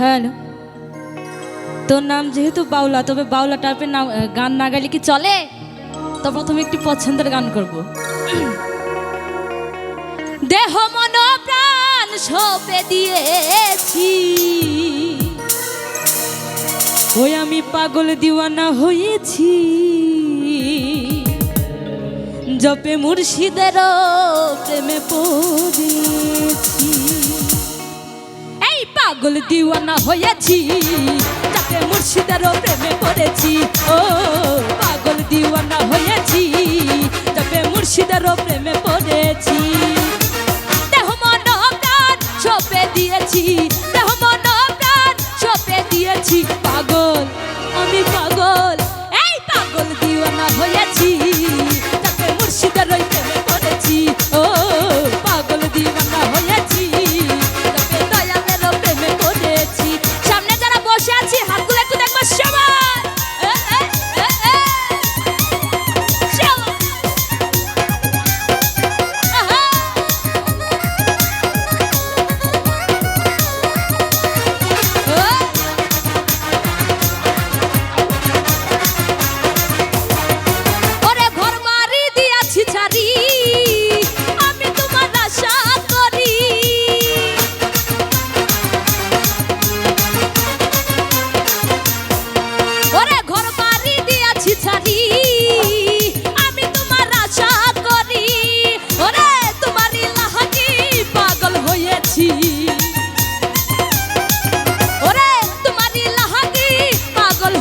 Hello. তোর নাম যেহেতু বাউলা, তবে বাউলা টাইপের নাম গান না গাইলে কি চলে? তো প্রথমে একটি পছন্দের গান করব। দেহ, মন, প্রাণ সপে দিয়েছি। ওই আমি পাগল দিওয়ানা হয়েছি। জপে মুর্শিদের প্রেমে পড়েছি। পাগল দিওয়ানা হয়েছি, যাতে মুর্শিদারও প্রেমে পড়েছি। ও, পাগল দিওয়ানা হয়েছি, যাতে মুর্শিদারও প্রেমে পড়েছি। দেহ মন প্রাণ সপে দিয়েছি, দেহ মন প্রাণ সপে দিয়েছি। পাগল, আমি পাগল, এই পাগল দিওয়ানা হয়েছি।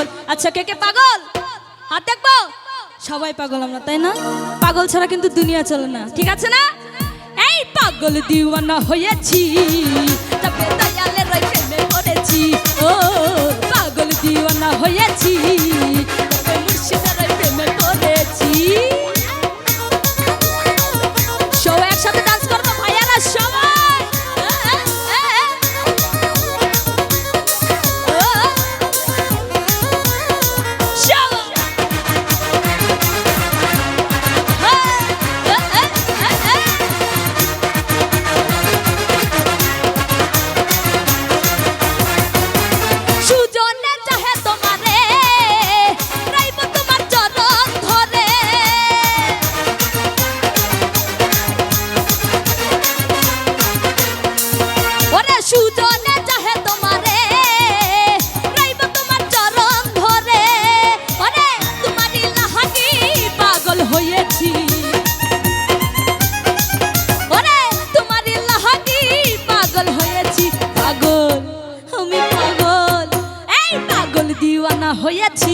পাগল। আচ্ছা কে কে পাগল? হাত দেখব? সবাই পাগল আমরা, তাই না? পাগল ছাড়া কিন্তু দুনিয়া চলে না, ঠিক আছে না? এই পাগল দিওয়ানা হয়েছি ও, পাগল দিওয়ানা হয়েছি। হয়েছি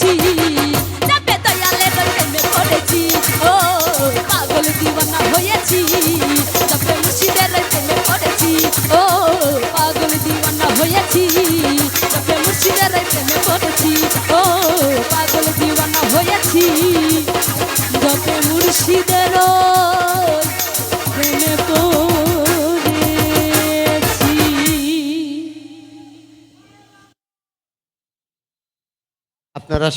পড়েছি চাপে দয়ালে প্রেমে পড়েছি। ও পাগল দিওয়ানা হয়েছি। আপনারা